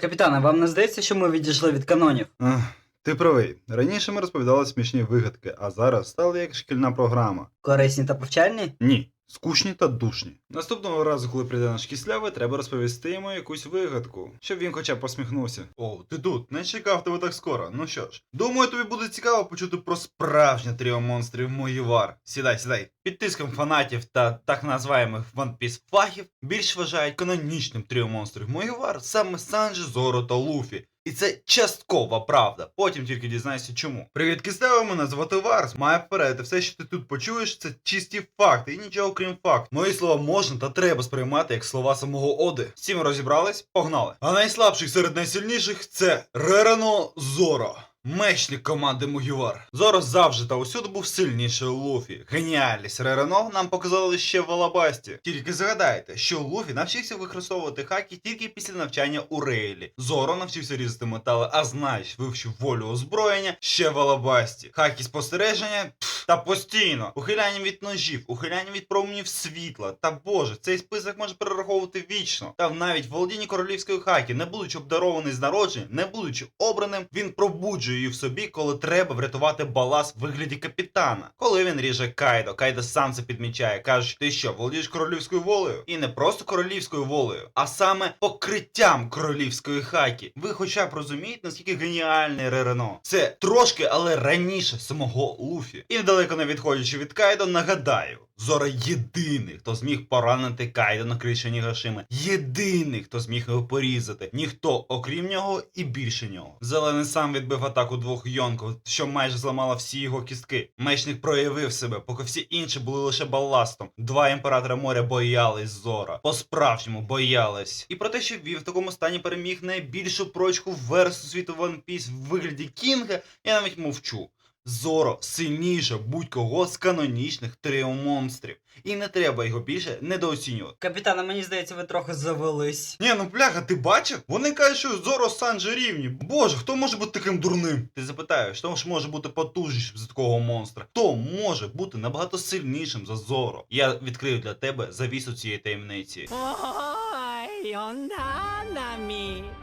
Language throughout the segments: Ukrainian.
Капітане, вам не здається, що ми відійшли від канонів? Ах, ти правий. Раніше ми розповідали смішні вигадки, а зараз стали як шкільна програма. Корисні та повчальні? Ні. Скучні та душні. Наступного разу, коли прийде наш кислявий, треба розповісти йому якусь вигадку, щоб він хоча б посміхнувся. О, ти тут, не чекав тебе так скоро. Ну що ж, думаю, тобі буде цікаво почути про справжнє тріо монстрів Могівар. Сідай, сідай. Під тиском фанатів та так називаємих One Piece фахів більш вважають канонічним тріо монстрів Могівар саме Санджі, Зоро та Луфі. І це часткова правда. Потім тільки дізнайся чому. Привіт, кистево, мене звати Варс. Має вперед, все, що ти тут почуєш, це чисті факти і нічого крім фактів. Мої слова можна та треба сприймати як слова самого Оди. Цим розібрались? Погнали. А найслабших серед найсильніших це Рерано Зоро. Мечник команди Мугівар. Зорос завжди та усюди був сильніший Луфі. Геніальність Ререно нам показали ще в Алабасті. Тільки згадайте, що Луфі навчився використовувати хаки тільки після навчання у Рейлі. Зоро навчився різати метали, а знаєш, вивчив волю озброєння ще в Алабасті. Хаки спостереження пф, та постійно. Ухиляння від ножів, ухиляння від променів світла. Та боже, цей список може перераховувати вічно. Та навіть володінні королівської хаки, не будучи обдарований з народження, не будучи обраним, він пробуджує її в собі, коли треба врятувати балас в вигляді капітана. Коли він ріже Кайдо, Кайдо сам це підмічає, каже, ти що, володієш королівською волею? І не просто королівською волею, а саме покриттям королівської хаки. Ви хоча б розумієте, наскільки геніальний Ререно. Це трошки, але раніше самого Луфі. І недалеко не відходячи від Кайдо, нагадаю. Зора єдиний, хто зміг поранити Кайдо на криші Нігашими. Єдиний, хто зміг його порізати. Ніхто, окрім нього, і більше нього. Зелений сам відбив атаку двох йонків, що майже зламала всі його кістки. Мечник проявив себе, поки всі інші були лише баластом. Два імператора моря боялись Зора. По-справжньому боялись. І про те, що він в такому стані переміг найбільшу прочку версу світу One Piece в вигляді Кінга, я навіть мовчу. Зоро сильніше будь-кого з канонічних тріо монстрів. І не треба його більше недооцінювати. Капітане, мені здається, ви трохи завелись. Ні, ну бляха, ти бачив? Вони кажуть, що Зоро Санджі рівні. Боже, хто може бути таким дурним? Ти запитаєш, хто ж може бути потужнішим за такого монстра? Хто може бути набагато сильнішим за Зоро? Я відкрию для тебе завісу цієї таємниці.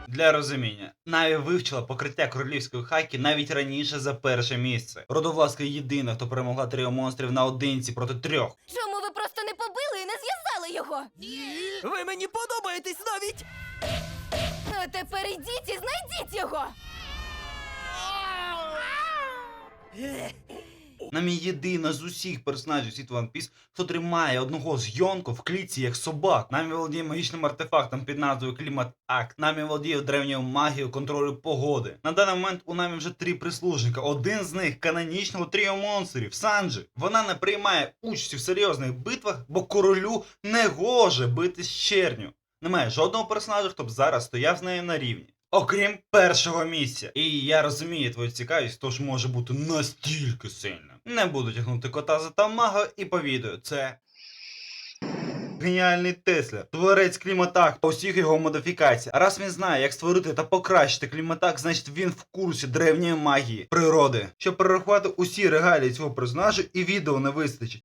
Для розуміння, Наві вивчила покриття королівської хайки навіть раніше за перше місце. Родовласка єдина, хто перемогла тріо монстрів наодинці проти трьох. Чому ви просто не побили і не зв'язали його? Ви мені подобаєтесь навіть. А тепер ідіть і знайдіть його. Намі єдина з усіх персонажів світу One Piece, хто тримає одного з Йонко в клітці як собак. Намі володіє магічним артефактом під назвою Клімат Акт. Намі володіє древньою магією контролю погоди. На даний момент у Намі вже три прислужника. Один з них канонічного тріо монстрів Санджі. Вона не приймає участі в серйозних битвах, бо королю не гоже бити з черню. Немає жодного персонажа, хто б зараз стояв з нею на рівні. Окрім першого місця. І я розумію твою цікавість, хто ж може бути настільки сильним. Не буду тягнути кота за тамаго і повідаю, це. Геніальний Тесля, творець кліматак та усіх його модифікацій. Раз він знає, як створити та покращити кліматак, значить він в курсі древньої магії природи. Щоб перерахувати усі регалії цього персонажа, і відео не вистачить.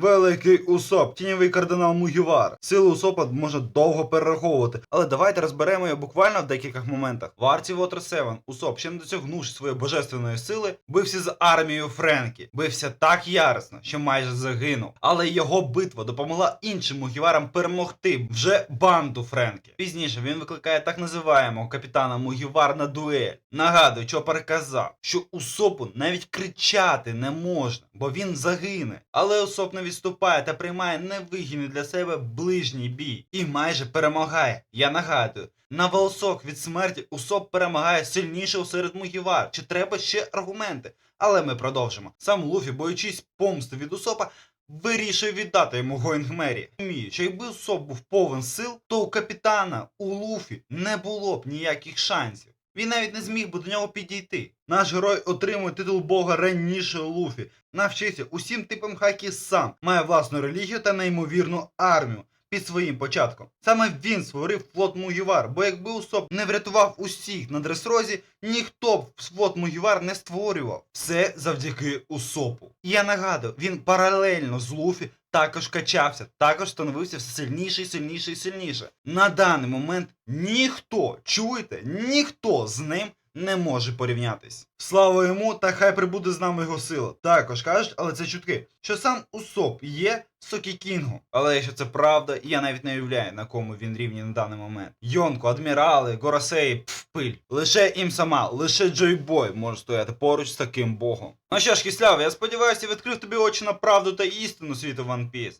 Великий Усоп, тіньовий кардинал Мугівар. Силу Усопа можна довго перераховувати, але давайте розберемо його буквально в декількох моментах. В Арті Water 7 Усоп, ще не досягнувши своєї божественної сили, бився з армією Френкі. Бився так яростно, що майже загинув. Але його битва допомогла іншим Мугіварам перемогти вже банду Френкі. Пізніше він викликає так називаємого капітана Мугівар на дуель. Нагадую, що переказав, що Усопу навіть кричати не можна, бо він загине. Але Усоп не відступає та приймає невигідний для себе ближній бій і майже перемагає. Я нагадую, на волосок від смерті Усоп перемагає сильнішого серед Мугівар. Чи треба ще аргументи? Але ми продовжимо. Сам Луфі, боючись помсти від Усопа, вирішує віддати йому Гоїнгмері. Розумію, що якби Усоп був повен сил, то у капітана у Луфі не було б ніяких шансів. Він навіть не зміг би до нього підійти. Наш герой отримує титул Бога раніше Луфі, навчився усім типам хакі сам, має власну релігію та неймовірну армію під своїм початком. Саме він створив флот Мугівар, бо якби Усоп не врятував усіх на дресрозі, ніхто б флот Мугівар не створював. Все завдяки Усопу. І я нагадую, він паралельно з Луфі також качався, також становився все сильніше і сильніше і сильніше. На даний момент ніхто, чуєте, ніхто з ним не може порівнятись. Слава йому, та хай прибуде з нами його сила. Також кажуть, але це чутки, що сам Усоп є Сокі Кінгу. Але якщо це правда, я навіть не уявляю, на кому він рівні на даний момент. Йонко, адмірали, Горосеї, пф, пиль. Лише їм сама, лише Джой Бой може стояти поруч з таким богом. Ну що ж, кисляв, я сподіваюся, відкрив тобі очі на правду та істину світу One Piece.